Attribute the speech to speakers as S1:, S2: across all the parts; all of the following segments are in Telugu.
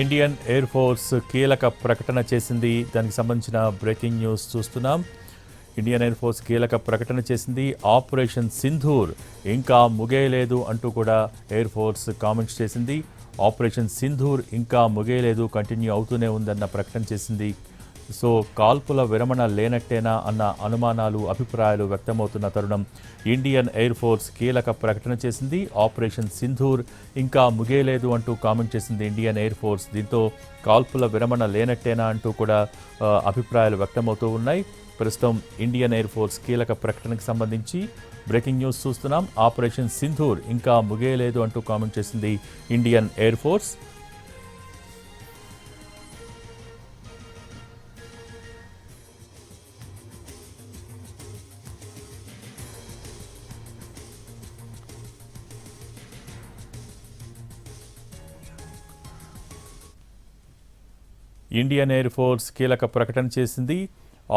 S1: ఇండియన్ ఎయిర్ ఫోర్స్ కీలక ప్రకటన చేసింది. దానికి సంబంధించిన బ్రేకింగ్ న్యూస్ చూస్తున్నాం. ఇండియన్ ఎయిర్ ఫోర్స్ కీలక ప్రకటన చేసింది. ఆపరేషన్ సింధూర్ ఇంకా ముగియలేదు అంటూ కూడా ఎయిర్ ఫోర్స్ కామెంట్స్ చేసింది. ఆపరేషన్ సింధూర్ ఇంకా ముగేయలేదు కంటిన్యూ అవుతూనే ఉందన్న ప్రకటన చేసింది. సో కాల్పుల విరమణ లేనట్టేనా అన్న అనుమానాలు అభిప్రాయాలు వ్యక్తమవుతున్న తరుణం ఇండియన్ ఎయిర్ ఫోర్స్ కీలక ప్రకటన చేసింది. ఆపరేషన్ సింధూర్ ఇంకా ముగియలేదు అంటూ కామెంట్ చేసింది ఇండియన్ ఎయిర్ ఫోర్స్. దీంతో కాల్పుల విరమణ లేనట్టేనా అంటూ కూడా అభిప్రాయాలు వ్యక్తమవుతూ ఉన్నాయి. ప్రస్తుతం ఇండియన్ ఎయిర్ ఫోర్స్ కీలక ప్రకటనకు సంబంధించి బ్రేకింగ్ న్యూస్ చూస్తున్నాం. ఆపరేషన్ సింధూర్ ఇంకా ముగియలేదు అంటూ కామెంట్ చేసింది Indian air force. Indian air force కీలక ప్రకటన చేసింది.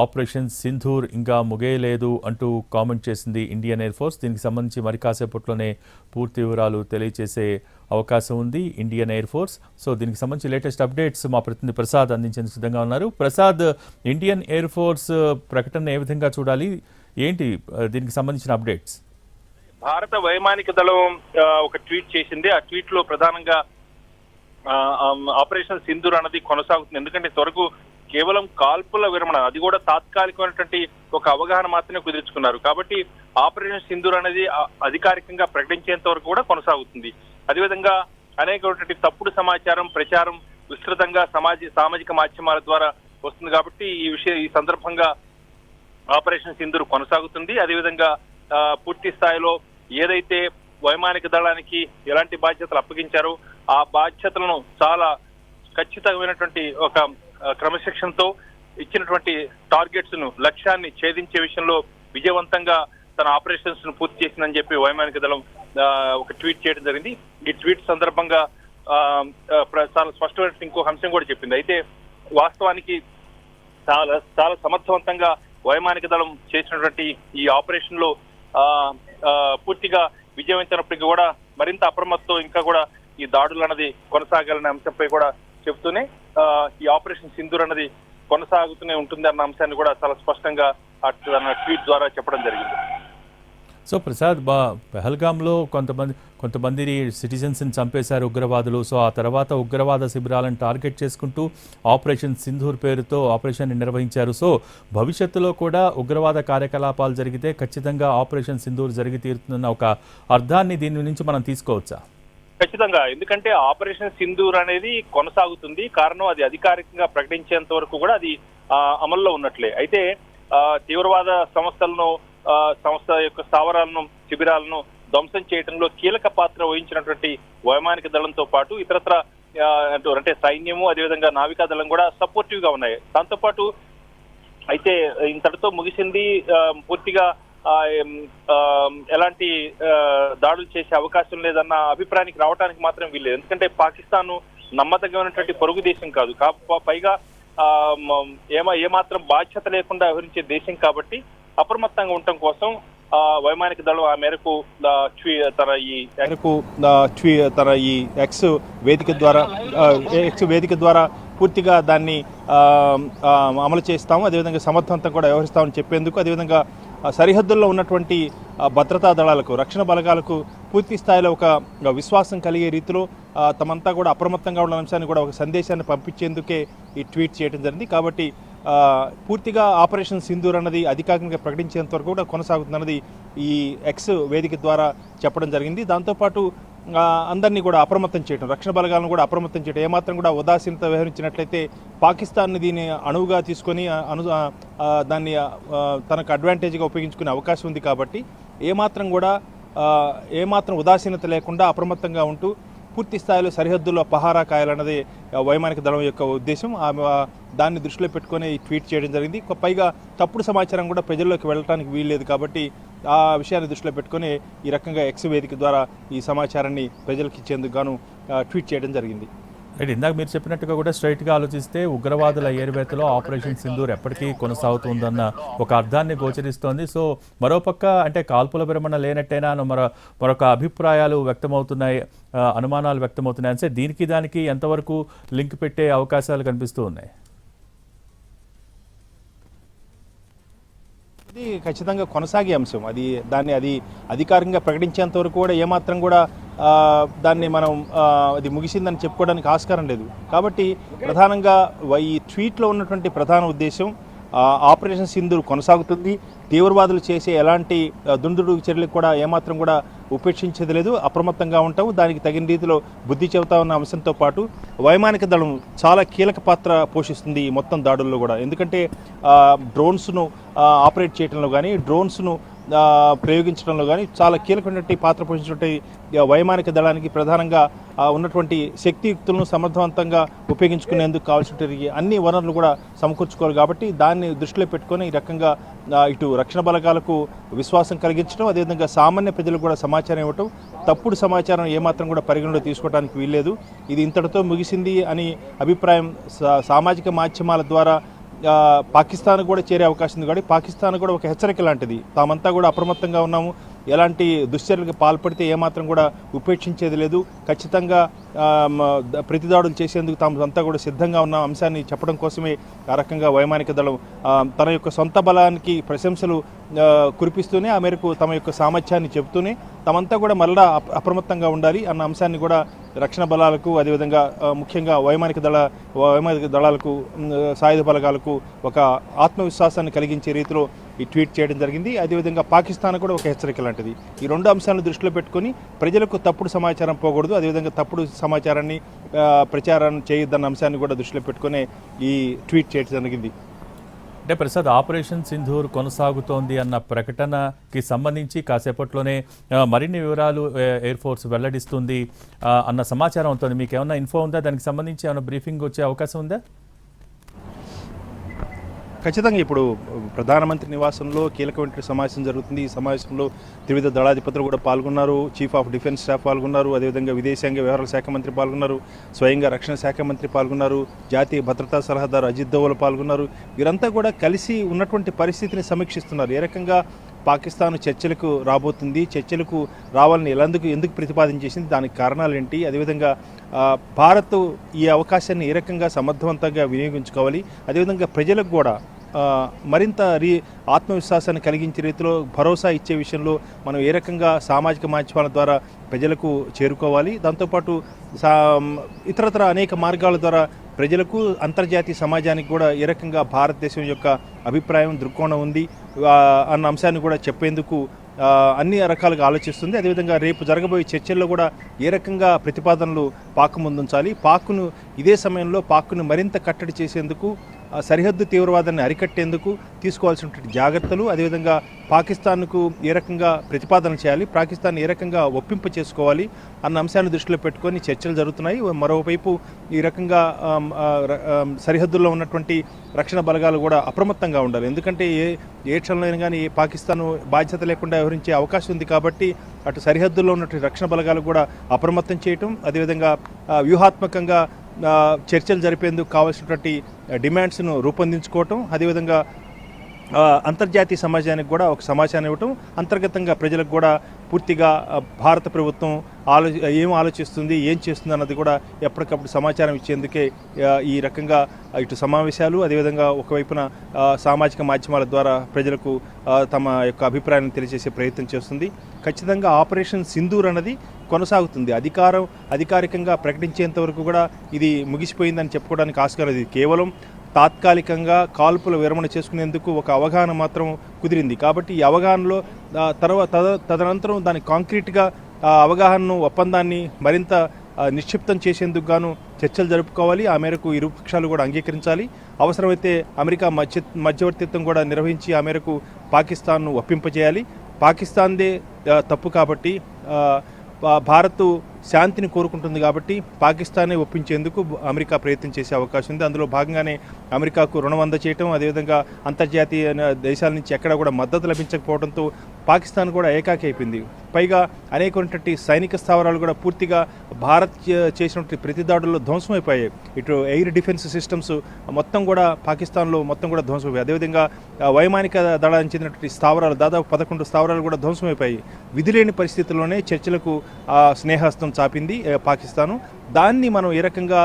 S1: ఆపరేషన్ సింధూర్ ఇంకా ముగియలేదు అంటూ కామెంట్ చేసింది ఇండియన్ ఎయిర్ ఫోర్స్. దీనికి సంబంధించి మరి కాసేపట్లోనే పూర్తి వివరాలు తెలియజేసే అవకాశం ఉంది ఇండియన్ ఎయిర్ ఫోర్స్. సో దీనికి సంబంధించి లేటెస్ట్ అప్డేట్స్ మా ప్రతినిధి ప్రసాద్ అందించేందుకు సిద్ధంగా ఉన్నారు. ప్రసాద్ ఇండియన్ ఎయిర్ ఫోర్స్ ప్రకటన ఏ విధంగా చూడాలి? ఏంటి దీనికి సంబంధించిన అప్డేట్స్?
S2: భారత వైమానిక దళం ఒక ట్వీట్ చేసింది. ఆ ట్వీట్లో ప్రధానంగా ఆపరేషన్ సింధూర్ అన్నది కొనసాగుతుంది. ఎందుకంటే త్వరకు కేవలం కాల్పుల విరమణ అది కూడా తాత్కాలికమైనటువంటి ఒక అవగాహన మాత్రమే కుదుర్చుకున్నారు. కాబట్టి ఆపరేషన్ సింధూర్ అనేది అధికారికంగా ప్రకటించేంత వరకు కూడా కొనసాగుతుంది. అదేవిధంగా అనేకమైనటువంటి తప్పుడు సమాచారం ప్రచారం విస్తృతంగా సమాజ సామాజిక మాధ్యమాల ద్వారా వస్తుంది కాబట్టి ఈ విషయం ఈ సందర్భంగా ఆపరేషన్ సింధూర్ కొనసాగుతుంది. అదేవిధంగా పూర్తి స్థాయిలో ఏదైతే వైమానిక దళానికి ఎలాంటి బాధ్యతలు అప్పగించారు? ఆ బాధ్యతలను చాలా ఖచ్చితమైనటువంటి ఒక క్రమశిక్షణతో ఇచ్చినటువంటి టార్గెట్స్ను లక్ష్యాన్ని ఛేదించే విషయంలో విజయవంతంగా తన ఆపరేషన్స్ను పూర్తి చేసిందని చెప్పి వైమానిక దళం ఆ, ఒక ట్వీట్ చేయడం జరిగింది. ఈ ట్వీట్ సందర్భంగా ఆ, ప్ర- చాలా స్పష్టమైన ఇంకో అంశం కూడా చెప్పింది. అయితే వాస్తవానికి చాలా చాలా సమర్థవంతంగా వైమానిక దళం చేసినటువంటి ఈ ఆపరేషన్లో ఆ, పూర్తిగా విజయవంతమైనప్పటికీ కూడా మరింత అప్రమత్తం ఇంకా కూడా ఈ దాడులు అన్నది కొనసాగాలనే అంశంపై కూడా చెబుతూనే ఆ, ఈ ఆపరేషన్ సింధూర్ అన్నది కొనసాగుతూనే ఉంటుంది అన్న అంశాన్ని కూడా చాలా స్పష్టంగా ఆ తన ట్వీట్ ద్వారా చెప్పడం జరిగింది.
S1: సో ప్రసాద్ బా పెహల్గాంలో కొంతమంది కొంతమంది సిటిజన్స్ని చంపేశారు ఉగ్రవాదులు. సో ఆ తర్వాత ఉగ్రవాద శిబిరాలను టార్గెట్ చేసుకుంటూ ఆపరేషన్ సింధూర్ పేరుతో ఆపరేషన్ నిర్వహించారు. సో భవిష్యత్తులో కూడా ఉగ్రవాద కార్యకలాపాలు జరిగితే ఖచ్చితంగా ఆపరేషన్ సింధూర్ జరిగి తీరుతుందన్న ఒక అర్థాన్ని దీని నుంచి మనం తీసుకోవచ్చా?
S2: ఖచ్చితంగా. ఎందుకంటే ఆపరేషన్ సింధూర్ అనేది కొనసాగుతుంది. కారణం అది అధికారికంగా ప్రకటించేంత వరకు కూడా అది అమల్లో ఉన్నట్లే. అయితే తీవ్రవాద సంస్థలను సంస్థ యొక్క స్థావరాలను శిబిరాలను ధ్వంసం చేయడంలో కీలక పాత్ర వహించినటువంటి వైమానిక దళంతో పాటు ఇతరత్ర అంటే సైన్యము అదేవిధంగా నావికా దళం కూడా సపోర్టివ్గా ఉన్నాయి. దాంతో పాటు అయితే ఇంతటితో ముగిసింది. పూర్తిగా ఆ, ఎలాంటి ఆ, దాడులు చేసే అవకాశం లేదన్న అభిప్రాయానికి రావడానికి మాత్రం వీల్లేదు. ఎందుకంటే పాకిస్తాన్ నమ్మదగినటువంటి పొరుగు దేశం కాదు. కా- పైగా ఆ, ఏమా ఏమాత్రం బాధ్యత లేకుండా వ్యవహరించే దేశం కాబట్టి అప్రమత్తంగా ఉండటం కోసం ఆ, వైమానిక దళం ఆ మేరకు తన ఈ
S3: మేరకు తన ఈ ఎక్స్ వేదిక ద్వారా ఎక్స్ వేదిక ద్వారా పూర్తిగా దాన్ని ఆ, అమలు చేస్తాము. అదేవిధంగా సమర్థవంతంగా కూడా వ్యవహరిస్తామని చెప్పేందుకు అదేవిధంగా సరిహద్దుల్లో ఉన్నటువంటి భద్రతా దళాలకు రక్షణ బలగాలకు పూర్తి స్థాయిలో ఒక విశ్వాసం కలిగే రీతిలో తమంతా కూడా అప్రమత్తంగా ఉన్న అంశాన్ని కూడా ఒక సందేశాన్ని పంపించేందుకే ఈ ట్వీట్ చేయడం జరిగింది. కాబట్టి పూర్తిగా ఆపరేషన్ సింధూర్ అన్నది అధికారికంగా ప్రకటించేంత వరకు కూడా కొనసాగుతున్నది ఈ ఎక్స్ వేదిక ద్వారా చెప్పడం జరిగింది. దాంతోపాటు అందరినీ కూడా అప్రమత్తం చేయడం రక్షణ బలగాలను కూడా అప్రమత్తం చేయడం ఏమాత్రం కూడా ఉదాసీనత వ్యవహరించినట్లయితే పాకిస్తాన్ని దీన్ని అణువుగా తీసుకొని అను దాన్ని తనకు అడ్వాంటేజ్గా ఉపయోగించుకునే అవకాశం ఉంది కాబట్టి ఏమాత్రం కూడా ఏమాత్రం ఉదాసీనత లేకుండా అప్రమత్తంగా ఉంటూ పూర్తి స్థాయిలో సరిహద్దుల్లో పహారా కాయాలన్నది వైమానిక దళం యొక్క ఉద్దేశం. ఆమె దాన్ని దృష్టిలో పెట్టుకొని ట్వీట్ చేయడం జరిగింది. పైగా తప్పుడు సమాచారం కూడా ప్రజల్లోకి వెళ్ళడానికి వీల్లేదు కాబట్టి ఆ విషయాన్ని దృష్టిలో పెట్టుకొని ఈ రకంగా ఎక్స్ వేదిక ద్వారా ఈ సమాచారాన్ని ప్రజలకు ఇచ్చేందుకు గాను ట్వీట్ చేయడం జరిగింది.
S1: అంటే ఇందాక మీరు చెప్పినట్టుగా కూడా స్ట్రైట్గా ఆలోచిస్తే ఉగ్రవాదుల ఏరువేతలో ఆపరేషన్ సింధూర్ ఎప్పటికీ కొనసాగుతుందన్న ఒక అర్థాన్ని గోచరిస్తోంది. సో మరోపక్క అంటే కాల్పుల విరమణ లేనట్టేనా? అని మరో మరొక అభిప్రాయాలు వ్యక్తమవుతున్నాయి అనుమానాలు వ్యక్తమవుతున్నాయి. అంటే దీనికి దానికి ఎంతవరకు లింక్ పెట్టే అవకాశాలు కనిపిస్తూ ఉన్నాయి?
S3: ఇది ఖచ్చితంగా కొనసాగే అంశం. అది దాన్ని అది అధికారికంగా ప్రకటించేంత వరకు కూడా ఏమాత్రం కూడా దాన్ని మనం అది ముగిసిందని చెప్పుకోవడానికి ఆస్కారం లేదు. కాబట్టి ప్రధానంగా ఈ ట్వీట్లో ఉన్నటువంటి ప్రధాన ఉద్దేశం ఆపరేషన్ సింధు కొనసాగుతుంది. తీవ్రవాదులు చేసే ఎలాంటి దుందుడు చర్యలకు కూడా ఏమాత్రం కూడా ఉపేక్షించేది లేదు అప్రమత్తంగా ఉంటాము దానికి తగిన రీతిలో బుద్ధి చెబుతా ఉన్న అంశంతో పాటు వైమానిక దళం చాలా కీలక పాత్ర పోషిస్తుంది ఈ మొత్తం దాడుల్లో కూడా. ఎందుకంటే డ్రోన్స్ను ఆపరేట్ చేయడంలో కానీ డ్రోన్స్ను ప్రయోగించడంలో కానీ చాలా కీలకమైనటువంటి పాత్ర పోషించినటువంటి వైమానిక దళానికి ప్రధానంగా ఉన్నటువంటి శక్తియుక్తులను సమర్థవంతంగా ఉపయోగించుకునేందుకు కావాల్సినటువంటి అన్ని వనరులు కూడా సమకూర్చుకోవాలి కాబట్టి దాన్ని దృష్టిలో పెట్టుకొని ఈ రకంగా ఇటు రక్షణ బలగాలకు విశ్వాసం కలిగించడం అదేవిధంగా సామాన్య ప్రజలకు కూడా సమాచారం ఇవ్వటం తప్పుడు సమాచారం ఏమాత్రం కూడా పరిగణలో తీసుకోవడానికి వీల్లేదు. ఇది ఇంతటితో ముగిసింది అని అభిప్రాయం సా- సామాజిక మాధ్యమాల ద్వారా పాకిస్తాన్ కూడా చేరే అవకాశం ఉంది కాబట్టి పాకిస్తాన్ కూడా ఒక హెచ్చరిక లాంటిది. తామంతా కూడా అప్రమత్తంగా ఉన్నాము. ఎలాంటి దుశ్చర్యలకు పాల్పడితే ఏమాత్రం కూడా ఉపేక్షించేది లేదు. ఖచ్చితంగా ప్రతిదాడులు చేసేందుకు తాము అంతా కూడా సిద్ధంగా ఉన్న. అంశాన్ని చెప్పడం కోసమే ఆ రకంగా వైమానిక దళం తన యొక్క సొంత బలానికి ప్రశంసలు కురిపిస్తూనే ఆ మేరకు తమ యొక్క సామర్థ్యాన్ని చెబుతూనే తమంతా కూడా మళ్ళా అప్రమత్తంగా ఉండాలి అన్న అంశాన్ని కూడా రక్షణ బలాలకు అదేవిధంగా ముఖ్యంగా వైమానిక దళ వైమానిక దళాలకు సాయుధ బలగాలకు ఒక ఆత్మవిశ్వాసాన్ని కలిగించే రీతిలో ఈ ట్వీట్ చేయడం జరిగింది. అదేవిధంగా పాకిస్తాన్ కూడా ఒక హెచ్చరిక లాంటిది. ఈ రెండు అంశాలను దృష్టిలో పెట్టుకొని ప్రజలకు తప్పుడు సమాచారం పోకూడదు. అదేవిధంగా తప్పుడు సమాచారాన్ని ప్రచారం చేయొద్దన్న అంశాన్ని కూడా దృష్టిలో పెట్టుకునే ఈ ట్వీట్ చేయడం జరిగింది.
S1: అంటే ప్రసాద్ ఆపరేషన్ సింధూర్ కొనసాగుతోంది అన్న ప్రకటనకి సంబంధించి కాసేపట్లోనే మరిన్ని వివరాలు ఎయిర్ ఫోర్స్ వెల్లడిస్తుంది అన్న సమాచారం ఉంటుంది మీకు ఏమైనా ఇన్ఫో ఉందా? దానికి సంబంధించి ఏమైనా బ్రీఫింగ్ వచ్చే అవకాశం ఉందా?
S3: ఖచ్చితంగా ఇప్పుడు ప్రధానమంత్రి నివాసంలో కీలకమైన సమావేశం జరుగుతుంది. ఈ సమావేశంలో త్రివిధ దళాధిపతులు కూడా పాల్గొన్నారు. చీఫ్ ఆఫ్ డిఫెన్స్ స్టాఫ్ పాల్గొన్నారు. అదేవిధంగా విదేశాంగ వ్యవహారాల శాఖ మంత్రి పాల్గొన్నారు. స్వయంగా రక్షణ శాఖ మంత్రి పాల్గొన్నారు. జాతీయ భద్రతా సలహాదారు అజిత్ దోవల్ పాల్గొన్నారు. వీరంతా కూడా కలిసి ఉన్నటువంటి పరిస్థితిని సమీక్షిస్తున్నారు. ఏ రకంగా పాకిస్తాన్ చర్చలకు రాబోతుంది చర్చలకు రావాలని ఎలాందుకు ఎందుకు ప్రతిపాదన చేసింది దానికి కారణాలు ఏంటి అదేవిధంగా భారత్ ఈ అవకాశాన్ని ఏ రకంగా సమర్థవంతంగా వినియోగించుకోవాలి? అదేవిధంగా ప్రజలకు కూడా మరింత రీ ఆత్మవిశ్వాసాన్ని కలిగించే రీతిలో భరోసా ఇచ్చే విషయంలో మనం ఏ రకంగా సామాజిక మాధ్యమాల ద్వారా ప్రజలకు చేరుకోవాలి? దాంతోపాటు సా ఇతరతర అనేక మార్గాల ద్వారా ప్రజలకు అంతర్జాతీయ సమాజానికి కూడా ఏ రకంగా భారతదేశం యొక్క అభిప్రాయం దృక్కోణం ఉంది? అన్న అంశాన్ని కూడా చెప్పేందుకు అన్ని రకాలుగా ఆలోచిస్తుంది. అదేవిధంగా రేపు జరగబోయే చర్చల్లో కూడా ఏ రకంగా ప్రతిపాదనలు పాక్ ముందుంచాలి? పాక్ను ఇదే సమయంలో పాక్ను మరింత కట్టడి చేసేందుకు సరిహద్దు తీవ్రవాదాన్ని అరికట్టేందుకు తీసుకోవాల్సినటువంటి జాగ్రత్తలు అదేవిధంగా పాకిస్తాన్కు ఏ రకంగా ప్రతిపాదన చేయాలి పాకిస్తాన్ ఏ రకంగా ఒప్పింప చేసుకోవాలి అన్న అంశాన్ని దృష్టిలో పెట్టుకొని చర్చలు జరుగుతున్నాయి. మరోవైపు ఈ రకంగా సరిహద్దుల్లో ఉన్నటువంటి రక్షణ బలగాలు కూడా అప్రమత్తంగా ఉండాలి. ఎందుకంటే ఏ ఏ క్షణంలో కానీ పాకిస్తాన్ బాధ్యత లేకుండా వ్యవహరించే అవకాశం ఉంది కాబట్టి అటు సరిహద్దుల్లో ఉన్నటువంటి రక్షణ బలగాలు కూడా అప్రమత్తం చేయటం అదేవిధంగా వ్యూహాత్మకంగా చర్చలు జరిపేందుకు కావాల్సినటువంటి డిమాండ్స్ను రూపొందించుకోవటం అదేవిధంగా అంతర్జాతీయ సమాజానికి కూడా ఒక సమాచారం ఇవ్వటం అంతర్గతంగా ప్రజలకు కూడా పూర్తిగా భారత ప్రభుత్వం ఆలో ఏం ఆలోచిస్తుంది ఏం చేస్తుంది అన్నది కూడా ఎప్పటికప్పుడు సమాచారం ఇచ్చేందుకే ఈ రకంగా ఇటు సమావేశాలు అదేవిధంగా ఒకవైపున సామాజిక మాధ్యమాల ద్వారా ప్రజలకు తమ యొక్క అభిప్రాయాన్ని తెలియజేసే ప్రయత్నం చేస్తుంది. ఖచ్చితంగా ఆపరేషన్ సింధూర్ అన్నది కొనసాగుతుంది. అధికారం అధికారికంగా ప్రకటించేంత వరకు కూడా ఇది ముగిసిపోయిందని చెప్పుకోవడానికి ఆస్కారం ఇది కేవలం తాత్కాలికంగా కాల్పుల విరమణ చేసుకునేందుకు ఒక అవగాహన మాత్రం కుదిరింది. కాబట్టి ఈ అవగాహనలో తర్వాత తద- తదనంతరం దాని కాంక్రీట్గా ఆ అవగాహనను ఒప్పందాన్ని మరింత నిక్షిప్తం చేసేందుకు గాను చర్చలు జరుపుకోవాలి. ఆ మేరకు ఇరు పక్షాలు కూడా అంగీకరించాలి. అవసరమైతే అమెరికా మధ్య మధ్యవర్తిత్వం కూడా నిర్వహించి ఆ మేరకు పాకిస్తాన్ను ఒప్పింపజేయాలి. పాకిస్తాన్దే తప్పు కాబట్టి భారత్ శాంతిని కోరుకుంటుంది కాబట్టి పాకిస్తానే ఒప్పించేందుకు అమెరికా ప్రయత్నం చేసే అవకాశం ఉంది. అందులో భాగంగానే అమెరికాకు రుణం అందచేయటం అదేవిధంగా అంతర్జాతీయ దేశాల నుంచి ఎక్కడ కూడా మద్దతు లభించకపోవడంతో పాకిస్తాన్ కూడా ఏకాకి అయిపోయింది పైగా అనేకటువంటి సైనిక స్థావరాలు కూడా పూర్తిగా భారత్ చేసినటువంటి ప్రతి దాడుల్లో ధ్వంసమైపోయాయి. ఇటు ఎయిర్ డిఫెన్స్ సిస్టమ్స్ మొత్తం కూడా పాకిస్తాన్లో మొత్తం కూడా ధ్వంసమైపోయాయి. అదేవిధంగా వైమానిక దళానికి చెందినటువంటి స్థావరాలు దాదాపు పదకొండు స్థావరాలు కూడా ధ్వంసమైపోయాయి. విధిలేని పరిస్థితుల్లోనే చర్చలకు స్నేహస్తం చాపింది పాకిస్తాను. దాన్ని మనం ఏ రకంగా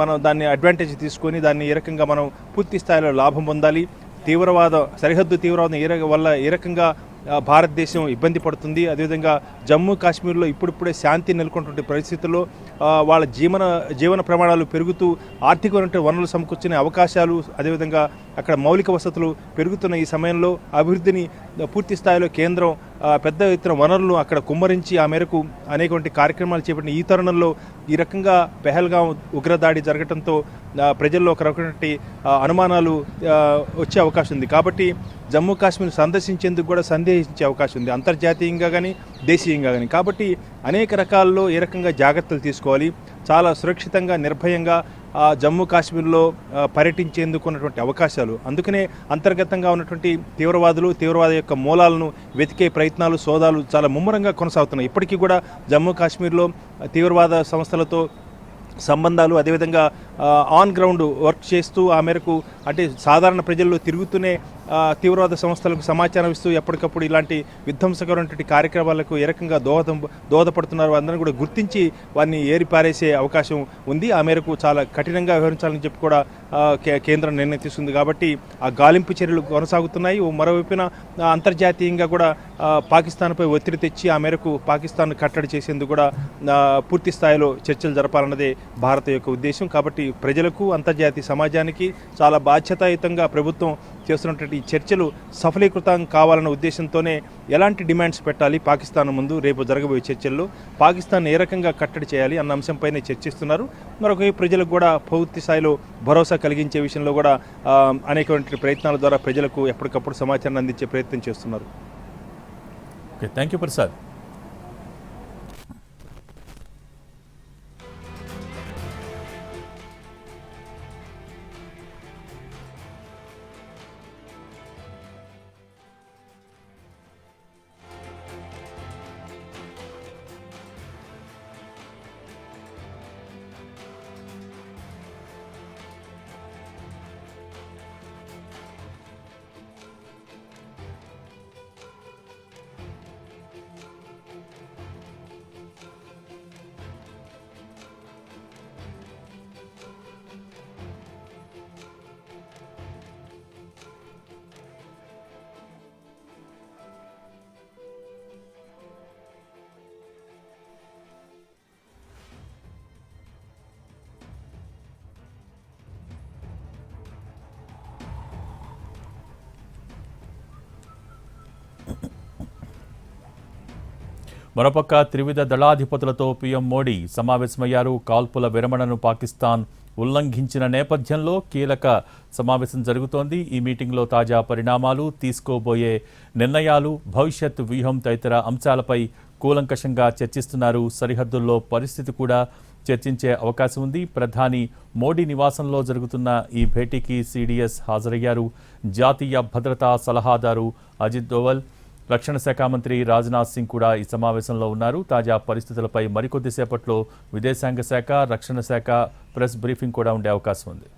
S3: మనం దాన్ని అడ్వాంటేజ్ తీసుకొని దాన్ని ఏ రకంగా మనం పూర్తి స్థాయిలో లాభం పొందాలి తీవ్రవాద సరిహద్దు తీవ్రవాదం ఏ వల్ల ఏ రకంగా భారతదేశం ఇబ్బంది పడుతుంది అదేవిధంగా జమ్మూ కాశ్మీర్లో ఇప్పుడిప్పుడే శాంతి నెలకొంటున్న పరిస్థితుల్లో వాళ్ళ జీవన జీవన ప్రమాణాలు పెరుగుతూ ఆర్థికమైనటువంటి వనరులు సమకూర్చునే అవకాశాలు అదేవిధంగా అక్కడ మౌలిక వసతులు పెరుగుతున్న ఈ సమయంలో అభివృద్ధిని పూర్తి స్థాయిలో కేంద్రం పెద్ద ఎత్తున వనరులను అక్కడ కుమ్మరించి ఆ మేరకు అనేకటువంటి కార్యక్రమాలు చేపట్టిన ఈ తరుణంలో ఈ రకంగా పెహల్గాం ఉగ్రదాడి జరగడంతో ప్రజల్లో ఒక రకమైనటువంటి అనుమానాలు వచ్చే అవకాశం ఉంది. కాబట్టి జమ్మూ కాశ్మీర్ సందర్శించేందుకు కూడా సందేహించే అవకాశం ఉంది. అంతర్జాతీయంగా కానీ దేశీయంగా కానీ కాబట్టి అనేక రకాల్లో ఏ రకంగా జాగ్రత్తలు తీసుకోవాలి? చాలా సురక్షితంగా నిర్భయంగా జమ్మూ కాశ్మీర్లో పర్యటించేందుకు ఉన్నటువంటి అవకాశాలు. అందుకనే అంతర్గతంగా ఉన్నటువంటి తీవ్రవాదులు తీవ్రవాద యొక్క మూలాలను వెతికే ప్రయత్నాలు సోదాలు చాలా ముమ్మరంగా కొనసాగుతున్నాయి. ఇప్పటికీ కూడా జమ్మూ కాశ్మీర్లో తీవ్రవాద సంస్థలతో సంబంధాలు అదేవిధంగా ఆన్ గ్రౌండ్ వర్క్ చేస్తూ ఆ మేరకు అంటే సాధారణ ప్రజల్లో తిరుగుతూనే తీవ్రవాద సంస్థలకు సమాచారం ఇస్తూ ఎప్పటికప్పుడు ఇలాంటి విధ్వంసకరమైనటువంటి కార్యక్రమాలకు ఏ రకంగా దోహదం దోహదపడుతున్నారు. అందరూ కూడా గుర్తించి వారిని ఏరిపారేసే అవకాశం ఉంది. ఆ మేరకు చాలా కఠినంగా వ్యవహరించాలని చెప్పి కూడా కేంద్రం నిర్ణయం తీసుకుంది కాబట్టి ఆ గాలింపు చర్యలు కొనసాగుతున్నాయి. ఓ మరోవైపున అంతర్జాతీయంగా కూడా పాకిస్తాన్పై ఒత్తిడి తెచ్చి ఆ మేరకు పాకిస్తాన్ కట్టడి చేసేందుకు కూడా పూర్తి స్థాయిలో చర్చలు జరపాలన్నదే భారత యొక్క ఉద్దేశం. కాబట్టి ప్రజలకు అంతర్జాతీయ సమాజానికి చాలా బాధ్యతాయుతంగా ప్రభుత్వం చేస్తున్నటువంటి ఈ చర్చలు సఫలీకృతం కావాలన్న ఉద్దేశంతోనే ఎలాంటి డిమాండ్స్ పెట్టాలి పాకిస్తాన్ ముందు రేపు జరగబోయే చర్చల్లో? పాకిస్తాన్ ఏ రకంగా కట్టడి చేయాలి అన్న అంశంపైనే చర్చిస్తున్నారు. మరొక ప్రజలకు కూడా పూర్తి స్థాయిలో భరోసా కలిగించే విషయంలో కూడా అనేకటువంటి అనేకమైన ప్రయత్నాల ద్వారా ప్రజలకు ఎప్పటికప్పుడు సమాచారాన్ని అందించే ప్రయత్నం చేస్తున్నారు.
S1: ఓకే థ్యాంక్ యూ ప్రసాద్ మరోపక్క త్రివిధ దళాధిపతులతో పీఎం మోడీ సమావేశమయ్యారు. కాల్పుల విరమణను పాకిస్తాన్ ఉల్లంఘించిన నేపథ్యంలో కీలక సమావేశం జరుగుతోంది. ఈ మీటింగ్లో తాజా పరిణామాలు తీసుకోబోయే నిర్ణయాలు భవిష్యత్ వ్యూహం తదితర అంశాలపై కూలంకషంగా చర్చిస్తున్నారు. సరిహద్దుల్లో పరిస్థితి కూడా చర్చించే అవకాశం ఉంది. ప్రధాని మోడీ నివాసంలో జరుగుతున్న ఈ భేటీకి సిడిఎస్ హాజరయ్యారు. జాతీయ భద్రతా సలహాదారు అజిత్ దోవల్ రక్షణ శాఖ మంత్రి రాజ్నాథ్ సింగ్ కూడా ఈ సమావేశంలో ఉన్నారు. తాజా పరిస్థితులపై మరికొద్దిసేపట్లో విదేశాంగ శాఖ రక్షణ శాఖ ప్రెస్ బ్రీఫింగ్ కూడా ఉండే అవకాశం ఉంది.